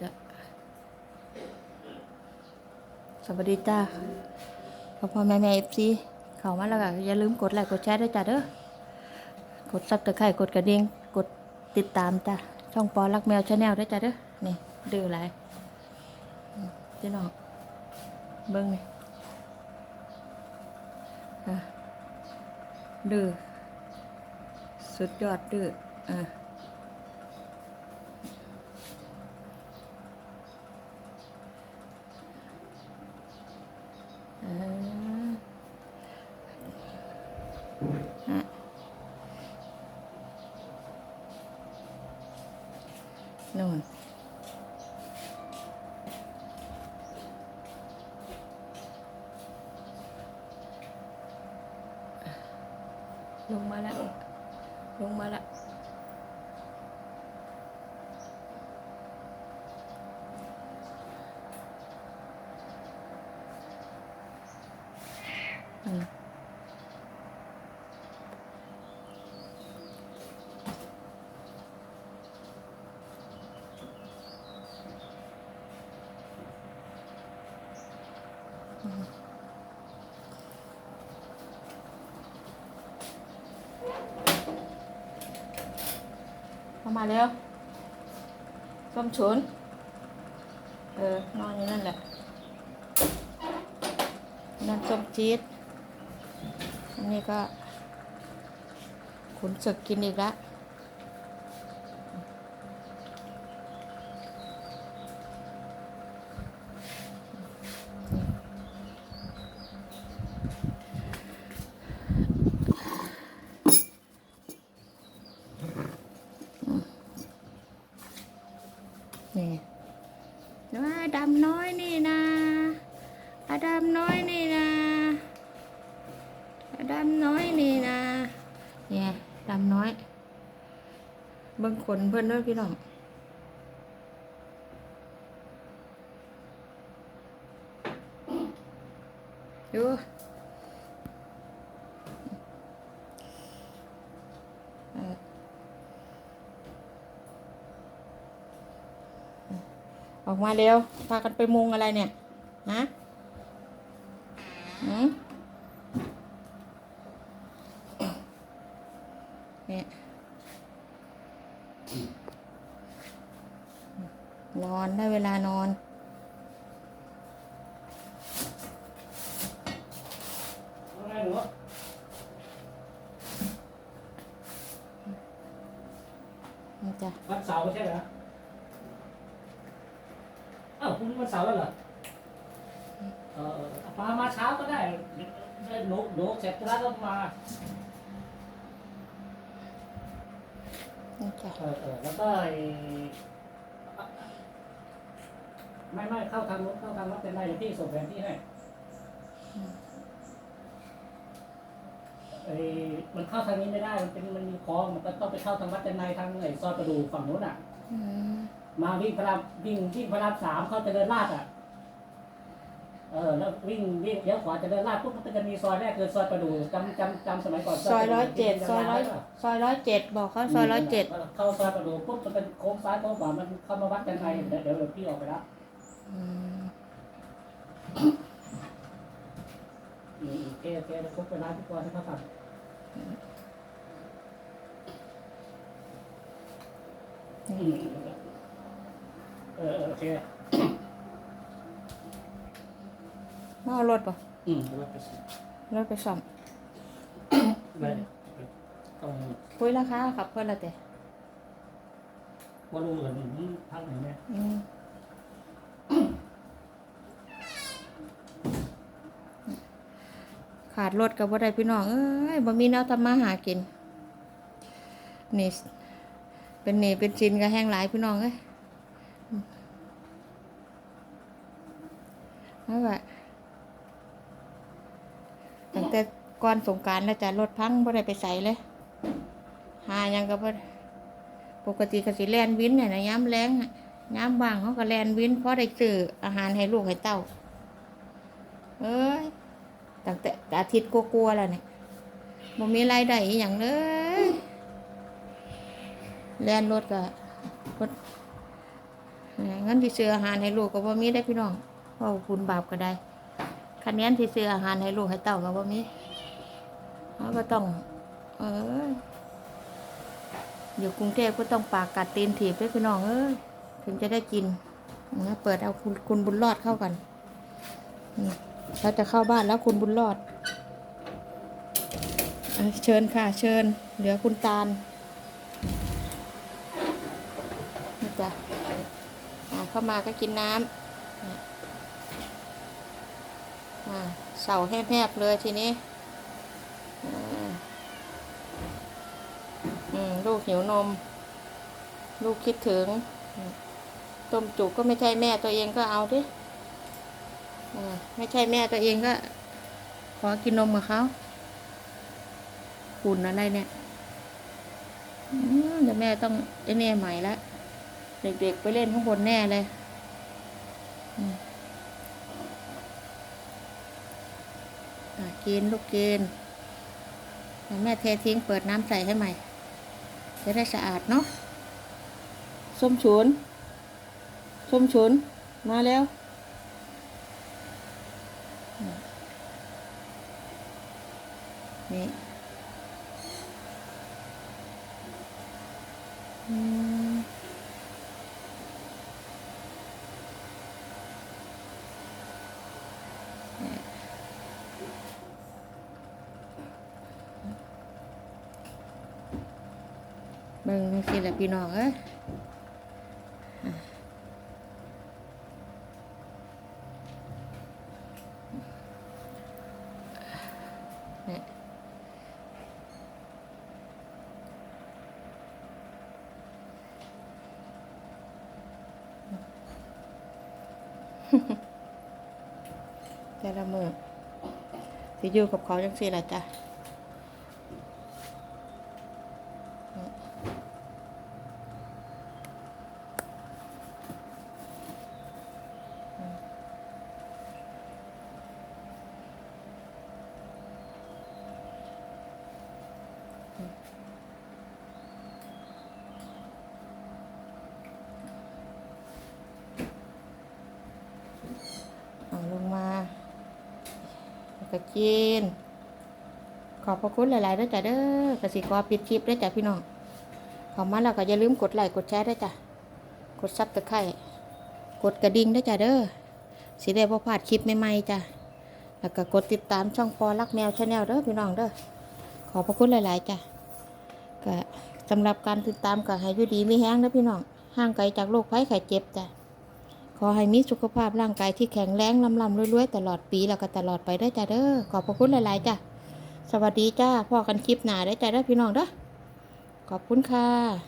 จะสวัสดีจ้าพ่อพ่อแม่แม่เอฟซีเข้ามาแล้วก็อย่าลืมกดไลค์กดแชร์ด้วยจ้าเด้อกดซับตะไคร่กดกระดิ่งกดติดตามจ้าช่องปอรักแมวชาแนลด้วยจ้าเด้อนี่ดื้อหลายอืมพี่น้องเบิ้งนี่อะ ดื้อสุดยอดดื้ออะอ่าฮะนู่น ลงมาแล้วลงมาแล้ว มาแล้วส้มฉุน เออ นอนอยู่นั่นแหละ นั่นส้มจี๊ดอันนี้ก็ขุนศึกกินอีกแล้วนี่ว่า ดำน้อยนี่นะอาดำน้อยนี่นะอดำน้อยนี่นะเนี่ยดำน้อย เบิ้งขนเพื่อนด้วยพี่น้องดูเออ ออกมาเร็ว พากันไปมุงอะไรเนี่ย ฮะหืมเนี่ยนอนได้เวลานอนอะไรหนูนี่จ้ะวันเสาร์ไม่ใช่เหรอ อ้าวพรุ่งนี้วันเสาร์แล้วเหรอเออมามาเช้าก็ได้ได้หนูหนูเสร็จธุระก็มานี่จ้ะเออเออแล้วก็ไอ้ไม่ไม่เข้าทางรถเข้าทางรถเป็นไรเดี๋ยวพี่ส่งแผนที่ให้ไอ้มันเข้าทางนี้ไม่ได้ มันเป็นมันมีคลองมันก็ต้องไปเข้าทางวัดจันในทางไอ้ซอยประดูฝั่งนู้นอะอื มมาวิ่งพระรามวิ่งวิ่งพระรามสามเขาเจะเดินลาดอะ เออ แล้ววิ่งวิ่งเลี้ยวขวาเจะเดินลาดปุ๊บมันก็จะมีซอยแรกคือซอยประดูจำจำจำสมัยก่อนซอยประร้อยเจ็ดที่ซอยร้อยป็นซอยร้อยเจ็ดบอกเขาซอยร้อยเจ็ดเข้าซอยประดูปุ๊บมันเป็นโค้งซ้ายโค้งขวามันเข้ามาวัดกันไงเดี๋ยวเดี๋ยวเดี๋ยวพี่ออกไปแล้วอืมอืมโอเคโอเคเดี๋ยวครบเวลาพี่กรให้เขาทำอืมเออเออโอเค มาเอารถป่ะอืมแล้วไปสิรถไปซ่อมไปต้องคุยราคากับเพื่อนละแต่ว่ารู้กันนี่พักไหนเนี่ยอืมขาดรถกับว่าได้พี่น้อง เอ้ยบ่มีแนวทำมาหากินนี่เป็นหนี่เป็นชินก็แห้งหลายพี่น้องเอ้ย นั่นแหละตั้งแต่ก่อนสงกรารแล้วจ้ะรถพังบ่ได้ไปใส่เลย หาหยังก็บ่ได้ปกติก็สิแล่นวินเนี่ยนะย้ำแรงอะย้ำว่างเขาก็แล่นวินเพราะได้ซื้ออาหารให้ลูกให้เต้า เอ้ยตั้งแต่อาทิตย์กลัวาๆแล้วเนี่ยบ่มีรายได้อีหยังเลยแล่นรถก็รถเอ่อเงินที่ซื้ออาหารให้ลูกก็บ่มีได้อพี่น้องเพราะ ว่าบุญบาปก็ได้คะแนนที่ซื้ออาหารให้ลูกให้เต้าก็บ่มีเราก็ต้อง เอออยู่กรุงเทพก็ต้องปากกัดตีนถีบด้วยพี่น้องเอ้ยถึงจะได้กินนะเปิดเอาคุณคุณบุญรอดเข้ากันนี่เราจะเข้าบ้านแล้วคุณบุญรอดอะเชิญค่ะ เชิญ เหลือคุณตาลนี่จ้ะอะเข้ามาก็กินน้ำ เสาแหบๆเลยทีนี้ลูกหิวนม ลูกคิดถึง ต้มจุกก็ไม่ใช่แม่ตัวเองก็เอาดิไม่ใช่แม่ตัวเองก็ ขอกินนมกับเขาคุณอะไรเนี่ยเดี๋ยวแม่ต้องไอ้เนี่ยใหม่ละเด็กๆไปเล่นข้างบนแน่เลย อืมอะ กิน ลูกกินแม่เททิ้งเปิดน้ำใส่ให้ใหม่ จะได้สะอาดเนาะส้มฉุนส้มฉุนมาแล้ว นี่ อืม เบิ่งสิละพี่น้องเอ้ยอะเนี่ยแต่ละมือสิอยู่กับเขาจังสี่ละจ้ะเอาลงมาแล้ว ก็กิน ขอบพระคุณหลายๆด้วยจ้ะเด้อกสิขอปิดคลิปด้วยจ้ะพี่น้องขอมาแล้วก็อย่าลืมกดไลค์กดแชร์ด้วยจ้ะกดซับตะไคร่กดกระดิ่งด้วยจ้ะเด้อสิได้บ่พลาดคลิปใหม่ๆจ้ะแล้วก็กดติดตามช่องปอรักแมวชาแนลเด้อพี่น้องเด้อขอบพระคุณหลายๆจ้ะก็สำหรับการติดตามก็ให้ยูดีไมีแห้งเด้อพี่น้องห่างไกลจากโรคภัยไข้เจ็บจ้ะ อให้มีสุขภาพร่างกายที่แข็งแรงลำลำรวยๆตลอดปีแล้วก็ตลอดไปได้จ้ะเด้อขอบพระคุณหลายๆจ้ะสวัสดีจ้าพ่อกันคลิปหนาได้จ้ะเด้อพี่น้องเด้อขอบคุณค่ะ